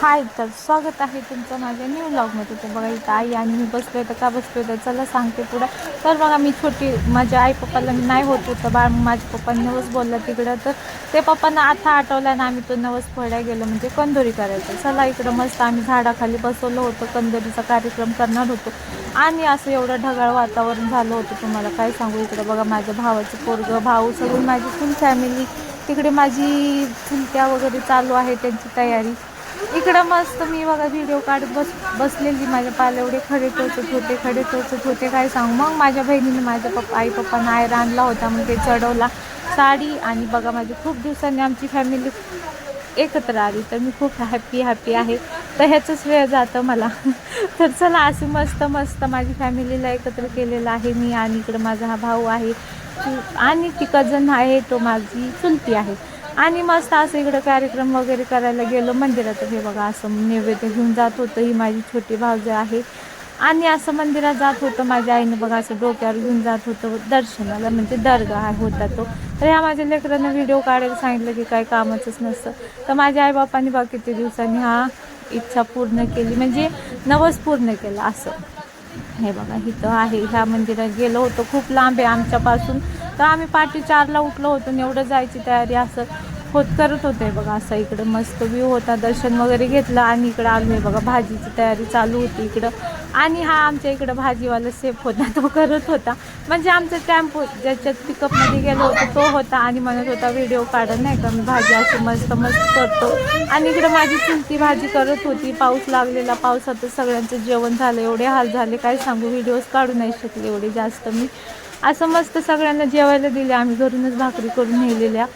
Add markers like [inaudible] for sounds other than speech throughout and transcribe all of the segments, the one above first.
हाय तर स्वागत आहे तुमचं माझ्या न्यू ब्लॉगमध्ये तर बघा इथं आई आणि मी बसलोय तर का बसलोय तर चला सांगते पुढं. तर बघा मी छोटी माझ्या आई पप्पाला मी नाही होत होतं बाळ मग माझ्या पप्पांनी नवस बोलला तिकडं तर ते पप्पांना आता आठवलं आणि आम्ही तो नवस फळ्या गेलो म्हणजे कंदोरी करायचं. चला इकडं मस्त आम्ही झाडाखाली बसवलं होतं कंदोरीचा कार्यक्रम करणार होतो. आणि असं एवढं ढगाळ वातावरण झालं होतं तुम्हाला काय सांगू? इकडं बघा माझ्या भावाचं पोरगं भाऊ सगळी माझी फुल फॅमिली तिकडे माझी चुलत्या वगैरे चालू आहे त्यांची तयारी. इकडं मस्त मी बघा व्हिडिओ काढत बस बसलेली माझ्या पालेवडे एवढे खडे टोचत होते खडे टोचत होते काय सांगू? मग माझ्या बहिणीने माझ्या पप्पा आई पप्पांना आयर आणला होता मग ते चढवला साडी. आणि बघा माझी खूप दिवसांनी आमची फॅमिली एकत्र आली तर मी खूप हॅप्पी हॅप्पी आहे. तर ह्याचंच वेळ जातं मला. तर चला असं मस्त मस्त माझी फॅमिलीला एकत्र केलेलं आहे मी. आणि इकडं माझा हा भाऊ आहे. आणि ती कजन आहे तो माझी चुलती आहे. आणि मस्त असं इकडं कार्यक्रम वगैरे करायला गेलो. मंदिरात हे बघा असं नैवेद्य घेऊन जात होतं. ही माझी छोटी भावजं आहे. आणि असं मंदिरात जात होतं. माझ्या आईनं बघा असं डोक्यावर घेऊन जात होतं दर्शनाला. म्हणजे दर्गा होता तो. तर ह्या माझ्या लेकरांना व्हिडिओ काढायला सांगितलं की काय कामाचंच नसतं. तर माझ्या आईबापांनी बा किती दिवसांनी हा इच्छा पूर्ण केली. म्हणजे नवस पूर्ण केला असं. हे बघा इथं आहे. ह्या मंदिरात गेलो होतो. खूप लांब आहे आमच्यापासून. तर आम्ही पाठी चारला उठलो होतो आणि एवढं जायची तयारी असं होत करत होते बघा असं इकडं मस्त व्ह्यू होता दर्शन वगैरे घेतलं आणि इकडं आलो आहे बघा भाजीची तयारी चालू होती इकडं. आणि हा आमच्या इकडं भाजीवाला सेफ होता तो करत होता. म्हणजे आमचा टॅम्पो ज्याच्यात पिकअपमध्ये गेलो होतो तो होता आणि म्हणत होता व्हिडिओ काढत नाही का मी भाजी अशी मस्त मस्त करतो. आणि इकडं माझी चुलती भाजी करत होती पाऊस लागलेला पावसातच सगळ्यांचं जेवण झालं एवढे हाल झाले काय सांगू व्हिडिओज काढू नाही शकले एवढे जास्त मी. असं मस्त सगळ्यांना जेवायला दिले. आम्ही घरूनच भाकरी करून नेलेल्या.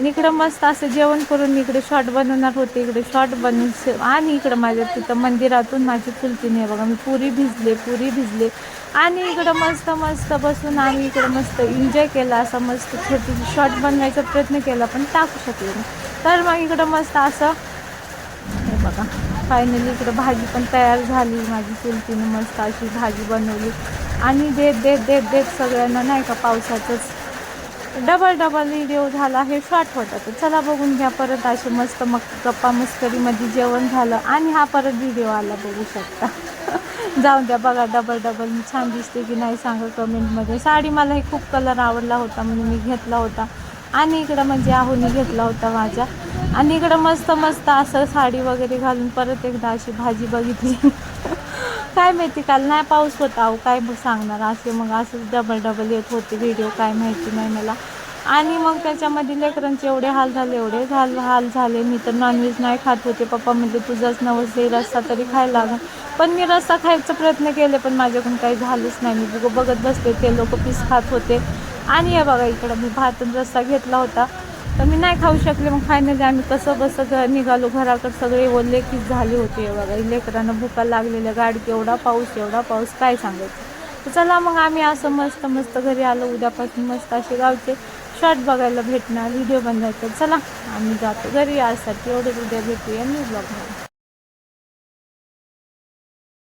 इकडं मस्त असं जेवण करून इकडे शॉर्ट बनवणार होते. इकडे शॉर्ट बनवून आणि इकडं माझ्या तिथं मंदिरातून माझी चुलतीने बघा मी पुरी भिजले पुरी भिजले. आणि इकडं मस्त मस्त बसून आम्ही इकडं मस्त एन्जॉय केला. असं मस्त छोटी शॉर्ट बनवायचा प्रयत्न केला पण टाकू शकले नाही. तर मग इकडं मस्त असं हे बघा फायनली इकडं भाजी पण तयार झाली. माझी चुलतीने मस्त अशी भाजी बनवली. आणि देत देत देत देत सगळ्यांना नाही का पावसाचंच डबल डबल व्हिडिओ झाला हे शॉर्ट होता. तर चला बघून घ्या परत असे मस्त मग गप्पा मस्करीमध्ये जेवण झालं आणि हा परत व्हिडिओ आला बघू शकता. [laughs] जाऊन द्या बघा डबल डबल मी छान दिसते की नाही सांगा कमेंटमध्ये. साडी मला हे खूप कलर आवडला होता म्हणून मी घेतला होता. आणि इकडं म्हणजे आहुनी घेतला होता माझ्या. आणि इकडं मस्त मस्त असं साडी वगैरे घालून परत एकदा अशी भाजी बघितली. [laughs] काय माहिती काल नाही पाऊस होता अहो काय सांगणार? असे मग असंच डबल डबल येत होते व्हिडिओ काय माहिती नाही मला. आणि मग त्याच्यामध्ये लेकरांचे एवढे हाल झाले एवढे हाल हाल झाले. मी तर नॉनव्हेज नाही खात होते. पप्पा म्हणजे तुझाच नवस दे रस्सा तरी खायला लागला पण मी रस्सा खायचा प्रयत्न केले पण माझ्याकडून काही झालंच नाही. मी बघत बसले ते लोक पीस खात होते. आणि हे बघा इकडं मी भातून रस्सा घेतला होता. तर मी नाही खाऊ शकले मग फायनली आम्ही कसं बसं घ निघालो घराकडे सगळे ओले की झाले होते बघा. लेकरांना भुका लागलेल्या गाडी एवढा पाऊस एवढा पाऊस काय सांगायचं? तर चला मग आम्ही असं मस्त मस्त घरी आलो. उद्यापासून मस्त असे गावचे शॉर्ट बघायला भेटणार व्हिडिओ बनवायचं. चला आम्ही जातो घरी. यासाठी एवढंच उद्या भेटूया मी ब्लॉगमध्ये